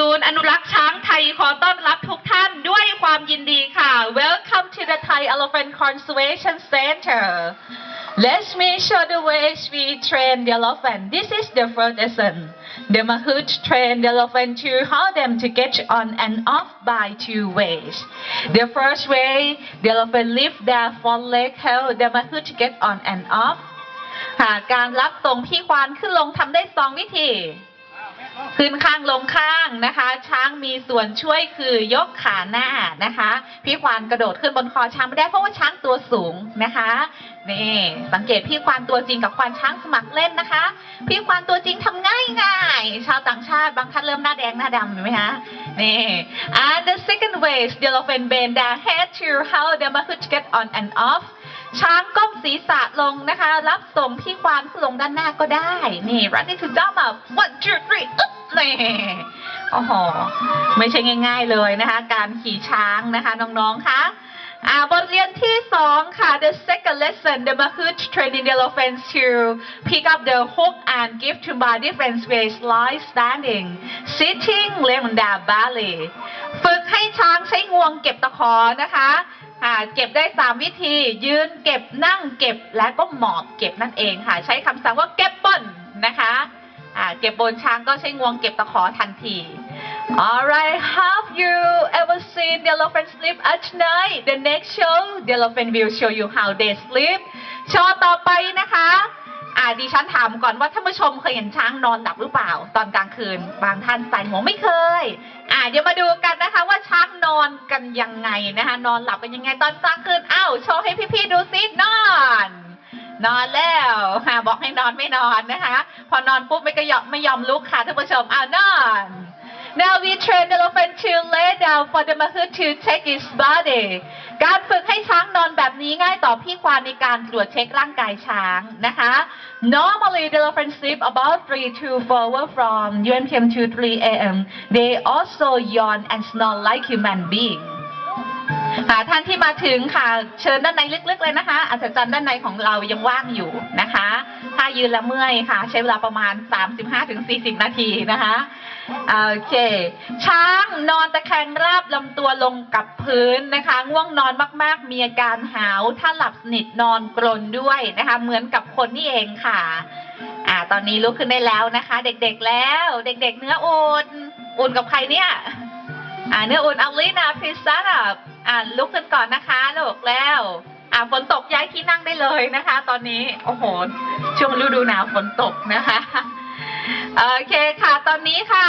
ศูนย์อนุรักษ์ช้างไทยขอต้อนรับทุกท่านด้วยความยินดีค่ะ Welcome to the Thai Elephant Conservation Center Let me show the ways we train the elephant. This is the first lesson. The Mahout train the elephant to how them to get on and off by two ways. The first way, the elephant lift their front leg, help the Mahout to get on and off. การรับส่งพี่ควานขึ้นลงทำได้สองวิธี ขึ้นข้างลงข้างนะคะ ช้างมีส่วนช่วยคือยกขาหน้านะคะ พี่ควานกระโดดขึ้นบนคอช้างไม่ได้เพราะว่าช้างตัวสูงนะคะนี่สังเกตพี่ควานตัวจริงกับควานช้างสมัครเล่นนะคะ พี่ควานตัวจริงทำง่ายง่ายชาวต่างชาติบางท่านเริ่มหน้าแดงหน้าดำเห็นไหมคะนี่ and the second way is the elephant bend their head to how the mahout get on and off ช้างก้มศีรษะลงนะคะ รับส่งพี่ควานขึ้นลงด้านหน้าก็ได้ นี่ running to jump up one two three อึ๊บนี่โอ้โห ไม่ใช่ง่ายๆเลยนะคะ การขี่ช้างนะคะน้องๆคะอ่าบทเรียนที่สองค่ะ the second lesson the Mahout training the elephants to pick up the hook and give to by different ways like standing sitting laying down belly ฝึกให้ช้างใช้งวงเก็บตะขอนะคะ อ่าเก็บได้สามวิธี ยืนเก็บนั่งเก็บและก็หมอบเก็บนั่นเองค่ะ ใช้คำสั่งว่าเก็บบนนะคะอ่าเก็บบนช้างก็ใช้งวงเก็บตะขอทันที Alright have you ever seen the elephant sleep at night the next show the elephant will show you how they sleep โชว์ต่อไปนะคะ อ่าดิฉันถามก่อนว่าท่านผู้ชมเคยเห็นช้างนอนหลับหรือเปล่า ตอนกลางคืน บางท่านใส่หัวไม่เคย อ่าเดี๋ยวมาดูกันนะคะว่าช้างนอนกันยังไงนะคะ นอนหลับกันยังไงตอนกลางคืนอ้าวโชว์ให้พี่ๆดูซินอน นอนแล้วค่ะบอกให้นอนไม่นอนนะคะ พอนอนปุ๊บไม่ก็ยอมไม่ยอมลุกค่ะท่านผู้ชมอ้าวนอน Now we train the elephant to lay down for the mahout to check its body การฝึกให้ช้างนอนแบบนี้ง่ายต่อพี่ควานในการตรวจเช็คร่างกายช้างนะคะ Normally the elephant sleep about 3 to 4 from UMTM to 3 a.m. They also yawn and snore like human being ค่ะท่านที่มาถึงค่ะ เชิญด้านในลึกๆเลยนะคะ อัศจรรย์ด้านในของเรายังว่างอยู่นะคะ ถ้ายืนละเมื่อยค่ะ ใช้เวลาประมาณ 35-40 นาทีนะคะโอเค ช้างนอนตะแคงราบลำตัวลงกับพื้นนะคะ ง่วงนอนมากๆ มีอาการหาว ถ้าหลับสนิทนอนกรนด้วยนะคะ เหมือนกับคนนี่เองค่ะอ่าตอนนี้ลุกขึ้นได้แล้วนะคะ เด็กๆแล้ว เด็ก ๆ เนื้ออุ่นอุ่นกับใครเนี่ย อ่าเนื้ออุ่นเอาลีนาพิซซ่าอ่าลุกขึ้นก่อนนะคะลูกแล้ว อ่าฝนตกย้ายที่นั่งได้เลยนะคะ ตอนนี้ โอ้โห ช่วงฤดูหนาวฝนตกนะคะ โอเคค่ะ ตอนนี้ค่ะ